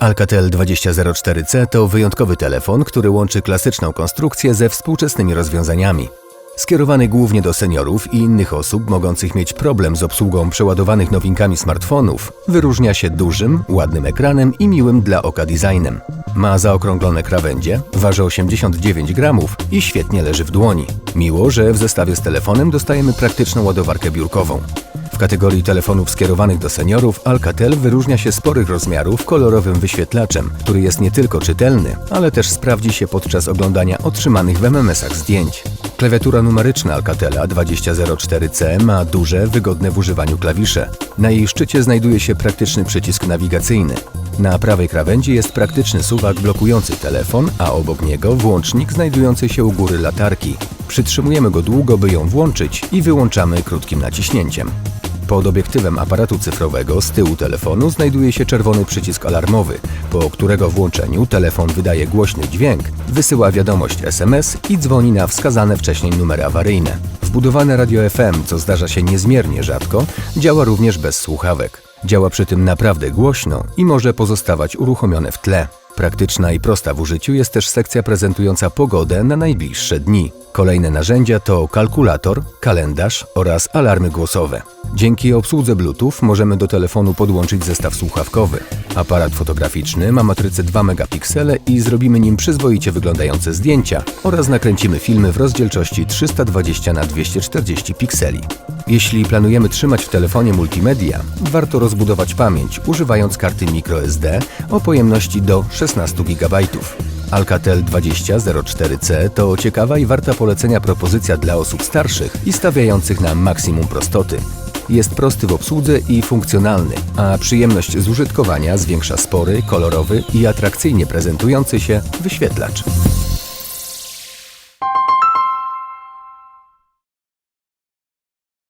Alcatel 2004C to wyjątkowy telefon, który łączy klasyczną konstrukcję ze współczesnymi rozwiązaniami. Skierowany głównie do seniorów i innych osób mogących mieć problem z obsługą przeładowanych nowinkami smartfonów, wyróżnia się dużym, ładnym ekranem i miłym dla oka designem. Ma zaokrąglone krawędzie, waży 89 gramów i świetnie leży w dłoni. Miło, że w zestawie z telefonem dostajemy praktyczną ładowarkę biurkową. W kategorii telefonów skierowanych do seniorów Alcatel wyróżnia się sporych rozmiarów kolorowym wyświetlaczem, który jest nie tylko czytelny, ale też sprawdzi się podczas oglądania otrzymanych w MMS-ach zdjęć. Klawiatura numeryczna Alcatela 2004C ma duże, wygodne w używaniu klawisze. Na jej szczycie znajduje się praktyczny przycisk nawigacyjny. Na prawej krawędzi jest praktyczny suwak blokujący telefon, a obok niego włącznik znajdujący się u góry latarki. Przytrzymujemy go długo, by ją włączyć i wyłączamy krótkim naciśnięciem. Pod obiektywem aparatu cyfrowego z tyłu telefonu znajduje się czerwony przycisk alarmowy, po którego włączeniu telefon wydaje głośny dźwięk, wysyła wiadomość SMS i dzwoni na wskazane wcześniej numery awaryjne. Wbudowane radio FM, co zdarza się niezmiernie rzadko, działa również bez słuchawek. Działa przy tym naprawdę głośno i może pozostawać uruchomione w tle. Praktyczna i prosta w użyciu jest też sekcja prezentująca pogodę na najbliższe dni. Kolejne narzędzia to kalkulator, kalendarz oraz alarmy głosowe. Dzięki obsłudze Bluetooth możemy do telefonu podłączyć zestaw słuchawkowy. Aparat fotograficzny ma matrycę 2 megapiksele i zrobimy nim przyzwoicie wyglądające zdjęcia oraz nakręcimy filmy w rozdzielczości 320 na 240 pikseli. Jeśli planujemy trzymać w telefonie multimedia, warto rozbudować pamięć używając karty microSD o pojemności do 16 GB. Alcatel 2004C to ciekawa i warta polecenia propozycja dla osób starszych i stawiających na maksimum prostoty. Jest prosty w obsłudze i funkcjonalny, a przyjemność z użytkowania zwiększa spory, kolorowy i atrakcyjnie prezentujący się wyświetlacz.